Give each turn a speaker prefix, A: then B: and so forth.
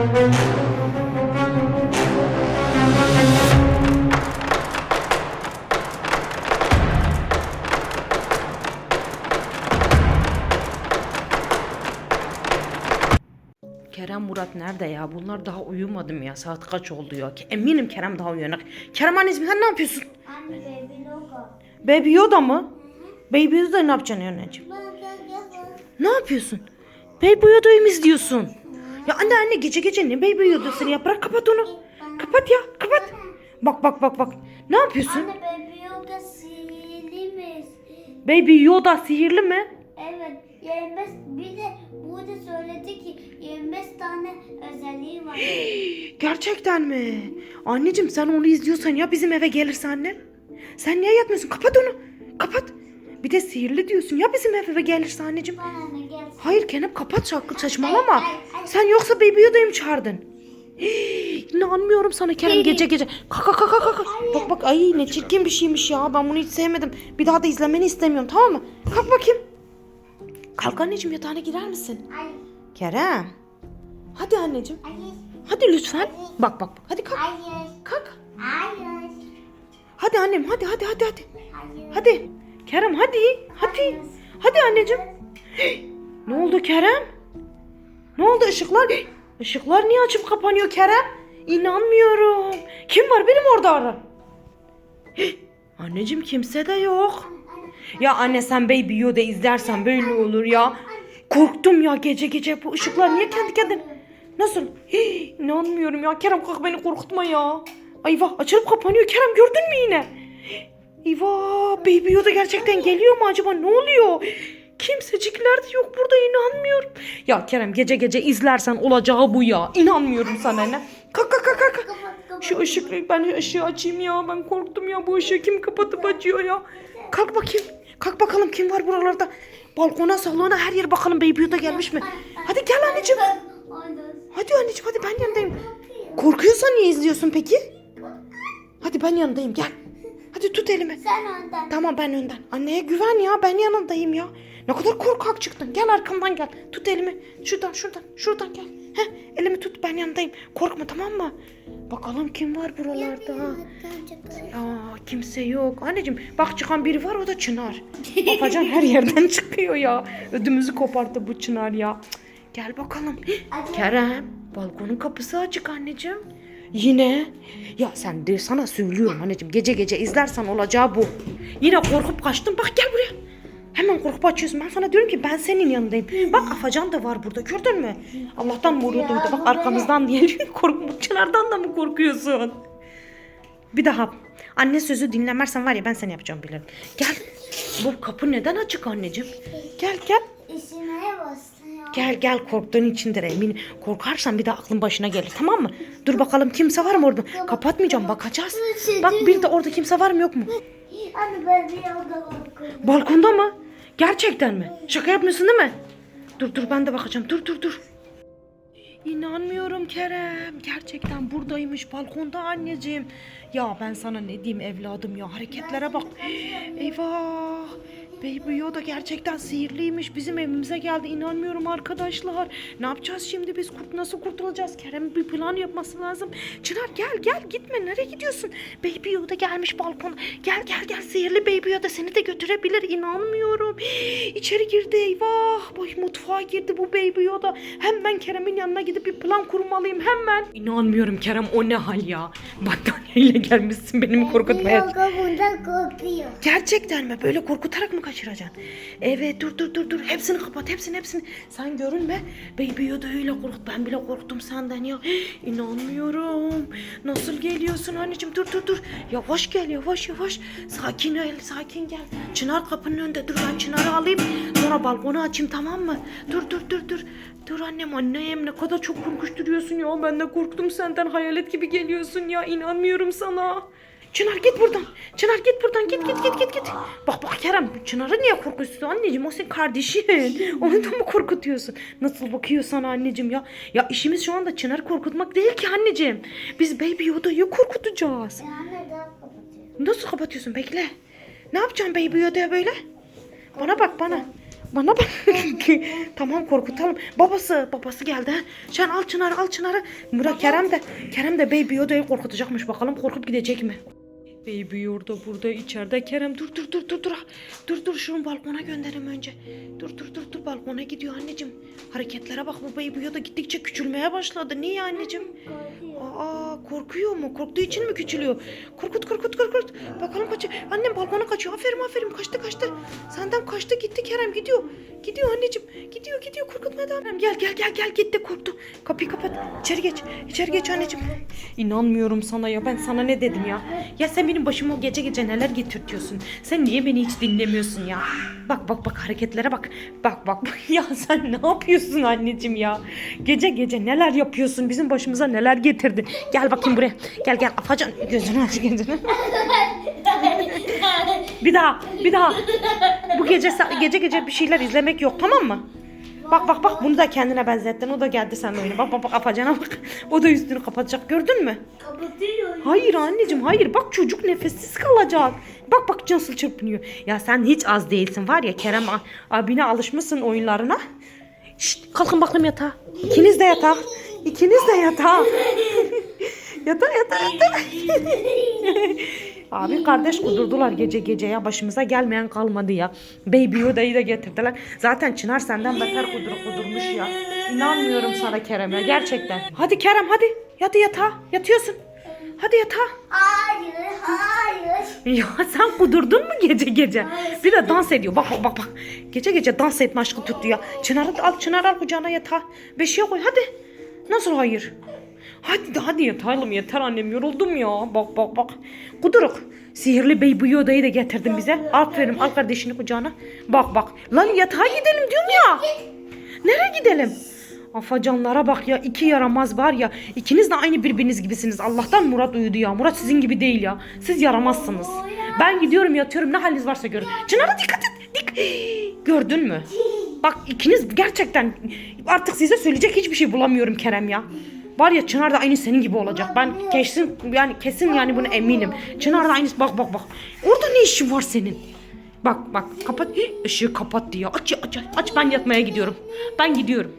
A: Kerem Murat nerede ya? Bunlar daha uyumadım ya. Saat kaç oldu ya? Eminim Kerem daha uyanık. Kerem anneciğim sen ne yapıyorsun?
B: Anne baby logo.
A: Baby Yoda mı? Baby Yoda ne yapacaksın anneciğim? Ne yapıyorsun? Baby Yoda'yı mı izliyorsun? Ya anne anne gece gece ne Baby Yoda'sı ya? Bırak kapat onu. Kapat ya kapat. Bak bak bak bak. Ne yapıyorsun?
B: Anne baby logo silimiz.
A: Baby Yoda sihirli mi?
B: Evet 25 bir de burada söyledi ki 25 tane özelliği var.
A: Gerçekten mi? Anneciğim sen onu izliyorsan ya bizim eve gelirse annem? Sen niye yatmıyorsun? Kapat onu. Kapat. Bir de sihirli diyorsun ya bizim eve gelirse anneciğim.
B: Bana gel.
A: Hayır Kenan kapat şarkı saçmalama. Sen yoksa Baby Yoda'yı mı çağırdın? Hii, İnanmıyorum sana Kerem gece gece. Kaka kaka kaka. Bak bak ay ne çirkin bir şeymiş ya. Ben bunu hiç sevmedim. Bir daha da izlemeni istemiyorum tamam mı? Kalk bakayım. Kalk anneciğim yatağına girer misin? Kerem. Hadi anneciğim.
B: hayır
A: Hadi lütfen. Bak bak bak. Hadi kalk.
B: hayır
A: Kalk.
B: hayır
A: Hadi annem hadi hadi hadi hadi.
B: hayır.
A: Hadi. Kerem hadi. Hadi. Hadi anneciğim. Ne oldu Kerem? Ne oldu ışıklar? Işıklar niye açıp kapanıyor Kerem? İnanmıyorum. Kim var benim orada? Anneciğim kimse de yok. Ya anne sen Baby Yoda izlersen böyle olur ya. Korktum ya gece gece bu ışıklar niye kendi kendine... Nasıl? Hii, İnanmıyorum ya. Kerem kalk beni korkutma ya. Ay vah açılıp kapanıyor. Kerem gördün mü yine? Eyvah Baby Yoda gerçekten geliyor mu acaba? Ne oluyor? Kimsecikler de yok burada inanmıyorum. Ya Kerem gece gece izlersen olacağı bu ya. İnanmıyorum sana ne. Kalk kalk kalk kalk. Şu ışık ben ışığı açayım ya. Ben korktum ya bu ışığı kim kapatıp açıyor ya. Kalk bakayım. Kalk bakalım kim var buralarda. Balkona salona her yere bakalım Baby Yoda gelmiş mi? Hadi gel anneciğim. Hadi anneciğim hadi ben yanındayım. Korkuyorsan niye izliyorsun peki? Hadi ben yanındayım gel. Hadi tut elimi.
B: Sen önden.
A: Tamam ben önden. Anneye güven ya ben yanındayım ya. Ne kadar korkak çıktın. Gel arkamdan gel. Tut elimi. Şuradan şuradan şuradan gel. Heh, elimi tut ben yanındayım. Korkma tamam mı? Bakalım kim var buralarda. Aa, kimse yok. Anneciğim bak çıkan biri var o da Çınar. Babacan her yerden çıkıyor ya. Ödümüzü koparttı bu Çınar ya. Cık, Gel bakalım. Kerem balkonun kapısı açık anneciğim. Yine. Ya sen de sana söylüyorum anneciğim gece gece izlersen olacağı bu. Yine korkup kaçtın bak gel buraya. Hemen korkup açıyorsun. Ben sana diyorum ki ben senin yanındayım. Bak Afacan da var burada gördün mü? Allah'tan moru duydu. Bak arkamızdan diye korkup Çınar'dan da mı korkuyorsun? Bir daha. Anne sözü dinlemezsen var ya ben seni yapacağım bilirim. Gel. Bu kapı neden açık anneciğim? Gel gel.
B: İşine bastın ya.
A: Gel gel korktuğun içindir emin. Korkarsan bir daha aklın başına gelir tamam mı? Dur bakalım kimse var mı orada? Kapatmayacağım bakacağız. Bak bir de orada kimse var mı yok mu?
B: Anne ben bir yolda bakıyorum.
A: Balkonda mı? Gerçekten mi? Şaka yapmıyorsun değil mi? Dur dur ben de bakacağım. Dur dur dur. İnanmıyorum Kerem. Gerçekten buradaymış balkonda anneciğim. Ya ben sana ne diyeyim evladım ya hareketlere bak. Eyvah. Baby Yoda gerçekten sihirliymiş. Bizim evimize geldi. İnanmıyorum arkadaşlar. Ne yapacağız şimdi biz? Kurt nasıl kurtulacağız? Kerem bir plan yapması lazım. Çınar gel gel gitme. Nereye gidiyorsun? Baby Yoda gelmiş balkona. Gel gel gel sihirli Baby Yoda seni de götürebilir. İnanmıyorum. İçeri girdi eyvah. Boy mutfağa girdi bu Baby Yoda. Hemen Kerem'in yanına gidip bir plan kurmalıyım hemen. İnanmıyorum Kerem o ne hal ya. Battaniyeyle gelmişsin beni mi korkutmaya.
B: Yoga bundan korkuyor.
A: Gerçekten mi? Böyle korkutarak mı kaçıracaksın? Evet dur dur dur dur. Hepsini kapat hepsini hepsini. Sen görünme. Baby Yoda öyle korkut. Ben bile korktum senden ya. İnanmıyorum. Nasıl geliyorsun anneciğim? Dur dur dur. Yavaş gel yavaş yavaş. Sakin ol sakin gel. Çınar kapının önünde. Dur ben Çınar'ı alayım. Sonra balkonu açayım tamam mı? Dur dur dur dur. Dur annem annem ne kadar çok korkuşturuyorsun ya. Ben de korktum senden. Hayalet gibi geliyorsun ya. İnanmıyorum sana. Çınar git buradan. Çınar git buradan. Git git git git git. Bak bak Kerem Çınar'ı niye korkutuyorsun anneciğim? O senin kardeşin. Onu da mı korkutuyorsun? Nasıl bakıyor sana anneciğim ya? Ya işimiz şu anda Çınar'ı korkutmak değil ki anneciğim. Biz Baby Yoda'yı korkutacağız. Nasıl kapatıyorsun? Bekle. Ne yapacaksın Baby Yoda'ya böyle? Bana bak bana. Bana bak. tamam korkutalım. Babası, babası geldi. ha. Sen al Çınar'ı, al Çınar'ı. Murat Kerem de, Kerem de Baby Yoda'yı korkutacakmış. Bakalım korkup gidecek mi? Baby orada burada içeride. Kerem dur dur dur dur dur. Dur dur şunu balkona gönderim önce. Dur dur dur dur balkona gidiyor anneciğim. Hareketlere bak bu Baby Yoda gittikçe küçülmeye başladı. Niye anneciğim? Aa korkuyor mu? Korktuğu için mi küçülüyor? Korkut korkut korkut. Bakalım kaçıyor. Annem balkona kaçıyor. Aferin aferin kaçtı kaçtı. Senden kaçtı gitti Kerem gidiyor. Gidiyor anneciğim. Gidiyor gidiyor korkutmadan. Kerem, Gel gel gel gel gitti korktu. Kapıyı kapat. İçeri geç. İçeri geç anneciğim. İnanmıyorum sana ya. Ben sana ne dedim ya? Ya sen benim başıma gece gece neler getirtiyorsun? Sen niye beni hiç dinlemiyorsun ya? Bak bak bak hareketlere bak. Bak bak bak. Ya sen ne yapıyorsun anneciğim ya? Gece gece neler yapıyorsun? Bizim başımıza neler getirdin? Gel bakayım buraya. Gel gel afacan gözünü aç gözünü. Bir daha, bir daha. Bu gece gece gece bir şeyler izlemek yok tamam mı? Bak bak bak bunu da kendine benzettin. O da geldi seninle oyuna. Bak bak bak afacana bak. O da üstünü kapatacak. Gördün mü?
B: Kapatıyor.
A: Hayır anneciğim hayır. Bak çocuk nefessiz kalacak. Bak bak nasıl çırpınıyor. Ya sen hiç az değilsin var ya Kerem abine alışmışsın oyunlarına. Şşt kalkın bakayım yatağa. İkiniz de yatağa. İkiniz de yatağa. yatağa yatağa yatağa. Abi kardeş kudurdular gece gece ya başımıza gelmeyen kalmadı ya. Baby Yoda'yı da getirdiler. Zaten Çınar senden beter kudur kudurmuş ya. İnanmıyorum sana Kerem ya gerçekten. Hadi Kerem hadi. Hadi yatağa. Yatıyorsun. Hadi yatağa.
B: Hayır, hayır.
A: Ya sen kudurdun mu gece gece? Bir de dans ediyor. Bak bak bak bak. Gece gece dans etme aşkı tuttu ya. Çınar'ı al Çınar al kucağına yatağa. Beşiğe koy hadi. Nasıl hayır? Hadi de hadi yatalım yeter annem yoruldum ya. Bak bak bak. Kuduruk. Sihirli Baby Yoda'yı da getirdin bize. Aferin al kardeşini kucağına. Bak bak. Lan yatağa gidelim diyorum ya. Nereye gidelim? Afacanlara bak ya iki yaramaz var ya. İkiniz de aynı birbiriniz gibisiniz. Allah'tan Murat uyudu ya. Murat sizin gibi değil ya. Siz yaramazsınız. Ben gidiyorum yatıyorum ne haliniz varsa görün. Çınar'a dikkat et. Dik. Gördün mü? Bak ikiniz gerçekten artık size söyleyecek hiçbir şey bulamıyorum Kerem ya. Var ya Çınar da aynı senin gibi olacak. Ben kesin yani kesin yani bunu eminim. Çınar da aynısı bak bak bak. Orada ne işin var senin? Bak bak kapat. Işığı kapat diyor. Aç aç aç. Aç ben yatmaya gidiyorum. Ben gidiyorum.